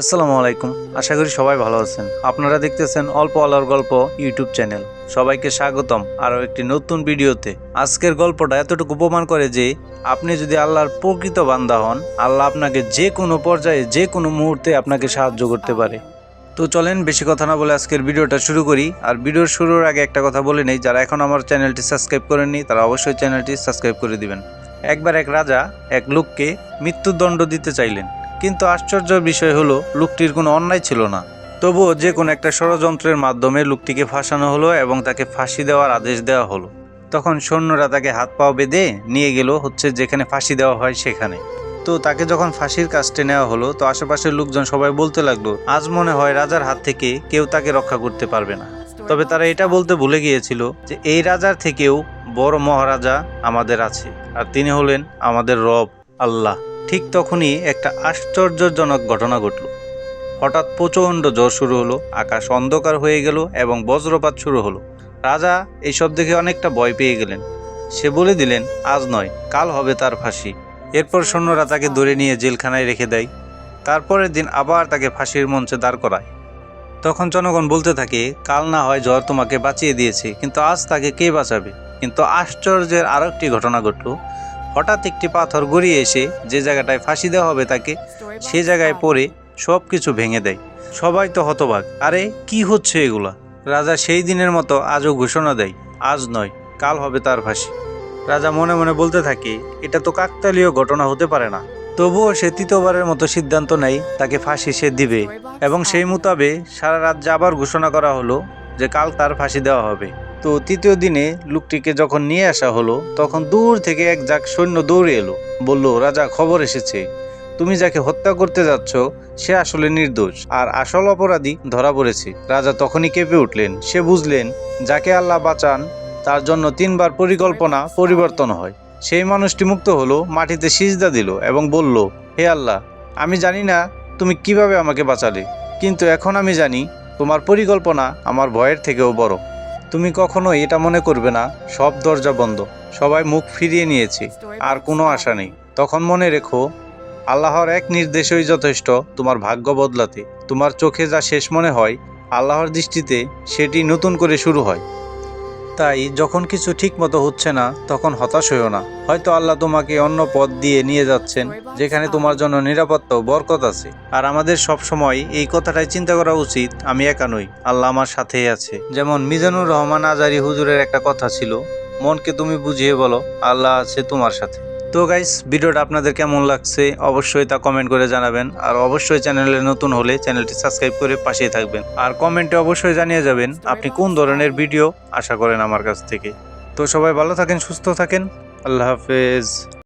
আসসালামু আলাইকুম। আশা করি সবাই ভালো আছেন। আপনারা দেখতেছেন অল্প আলোর গল্প ইউটিউব চ্যানেল। সবাইকে স্বাগতম আরও একটি নতুন ভিডিওতে। আজকের গল্পটা এতটুকু প্রমাণ করে যে, আপনি যদি আল্লাহর প্রকৃত বান্দা হন, আল্লাহ আপনাকে যে কোনো পর্যায়ে, যে কোনো মুহূর্তে আপনাকে সাহায্য করতে পারে। তো চলেন বেশি কথা না বলে আজকের ভিডিওটা শুরু করি। আর ভিডিওর শুরুর আগে একটা কথা বলে নেই, যারা এখন আমার চ্যানেলটি সাবস্ক্রাইব করেননি, তারা অবশ্যই চ্যানেলটি সাবস্ক্রাইব করে দিবেন। একবার এক রাজা এক লোককে মৃত্যুদণ্ড দিতে চাইলেন। কিন্তু আশ্চর্য বিষয় হলো, লোকটির কোনো অন্যায় ছিল না। তবুও যে কোনো একটা ষড়যন্ত্রের মাধ্যমে লোকটিকে ফাঁসানো হলো এবং তাকে ফাঁসি দেওয়ার আদেশ দেওয়া হলো। তখন সৈন্যরা তাকে হাত পাও বেঁধে নিয়ে গেল হচ্ছে যেখানে ফাঁসি দেওয়া হয় সেখানে। তো তাকে যখন ফাঁসির কাজটে নেওয়া হলো, তো আশেপাশের লোকজন সবাই বলতে লাগল, আজ মনে হয় রাজার হাত থেকে কেউ তাকে রক্ষা করতে পারবে না। তবে তারা এটা বলতে ভুলে গিয়েছিল যে এই রাজার থেকেও বড় মহারাজা আমাদের আছে, আর তিনি হলেন আমাদের রব, আল্লাহ। ঠিক তখনই একটা আশ্চর্যজনক ঘটনা ঘটল। হঠাৎ প্রচণ্ড জ্বর শুরু হলো, আকাশ অন্ধকার হয়ে গেল এবং বজ্রপাত শুরু হলো। রাজা এইসব দেখে অনেকটা ভয় পেয়ে গেলেন। সে বলে দিলেন, আজ নয়, কাল হবে তার ফাঁসি। এরপর সৈন্যরা তাকে ধরে নিয়ে জেলখানায় রেখে দেয়। তারপরের দিন আবার তাকে ফাঁসির মঞ্চে দাঁড় করায়। তখন জনগণ বলতে থাকে, কাল না হয় জ্বর তোমাকে বাঁচিয়ে দিয়েছে, কিন্তু আজ তাকে কে বাঁচাবে? কিন্তু আশ্চর্যের আরও একটি ঘটনা ঘটল। হঠাৎ একটি পাথর গড়িয়ে এসে যে জায়গাটায় ফাঁসি দেওয়া হবে তাকে, সে জায়গায় পড়ে সব কিছু ভেঙে দেয়। সবাই তো হতবাক। আরে, কি হচ্ছে এগুলা? রাজা সেই দিনের মতো আজও ঘোষণা দেয়, আজ নয়, কাল হবে তার ফাঁসি। রাজা মনে মনে বলতে থাকে, এটা তো কাকতালীয় ঘটনা হতে পারে না। তবুও সে তৃতীয়বারের মতো সিদ্ধান্ত নেয়, তাকে ফাঁসি সে দিবে। এবং সেই মোতাবেক সারা রাত আবার ঘোষণা করা হলো যে কাল তার ফাঁসি দেওয়া হবে। তো তৃতীয় দিনে লোকটিকে যখন নিয়ে আসা হলো, তখন দূর থেকে এক যাক সৈন্য দৌড়ে এলো। বলল, রাজা, খবর এসেছে। তুমি যাকে হত্যা করতে যাচ্ছ, সে আসলে নির্দোষ আর আসল অপরাধী ধরা পড়েছে। রাজা তখনই কেঁপে উঠলেন। সে বুঝলেন, যাকে আল্লাহ বাঁচান, তার জন্য তিনবার পরিকল্পনা পরিবর্তন হয়। সেই মানুষটি মুক্ত হলো, মাটিতে সিজদা দিল এবং বলল, হে আল্লাহ, আমি জানি না তুমি কীভাবে আমাকে বাঁচালে, কিন্তু এখন আমি জানি তোমার পরিকল্পনা আমার ভয়ের থেকেও বড়। তুমি কখনো এটা মনে করবে না, সব দরজা বন্ধ, সবাই মুখ ফিরিয়ে নিয়েছে, আর কোনো আশা নেই। তখন মনে রেখো, আল্লাহর এক নির্দেশই যথেষ্ট, তোমার ভাগ্য বদলাতে। তোমার চোখে যা শেষ মনে হয়, আল্লাহর দৃষ্টিতে সেটি নতুন করে শুরু হয়। তাই যখন কিছু ঠিক মতো হচ্ছে না, তখন হতাশ হইও না। হয়তো আল্লাহ তোমাকে অন্য পথ দিয়ে নিয়ে যাচ্ছেন, যেখানে তোমার জন্য নিরাপত্তা বরকত আছে। আর আমাদের সব সময় এই কথাটাই চিন্তা করা উচিত, আমি একা নই, আল্লাহ আমার সাথেই আছে। যেমন মিজানুর রহমান আজারি হুজুরের একটা কথা ছিল, মনকে তুমি বুঝিয়ে বলো, আল্লাহ আছে তোমার সাথে। তো গাইস ভিডিওটা আপনাদের কেমন লাগছে অবশ্যই তা কমেন্ট করে জানাবেন। আর অবশ্যই চ্যানেলে নতুন হলে চ্যানেলটি সাবস্ক্রাইব করে পাশেই থাকবেন। আর কমেন্টে অবশ্যই জানিয়ে যাবেন, আপনি কোন ধরনের ভিডিও আশা করেন আমার কাছ থেকে। তো সবাই ভালো থাকেন, সুস্থ থাকেন। আল্লাহ হাফেজ।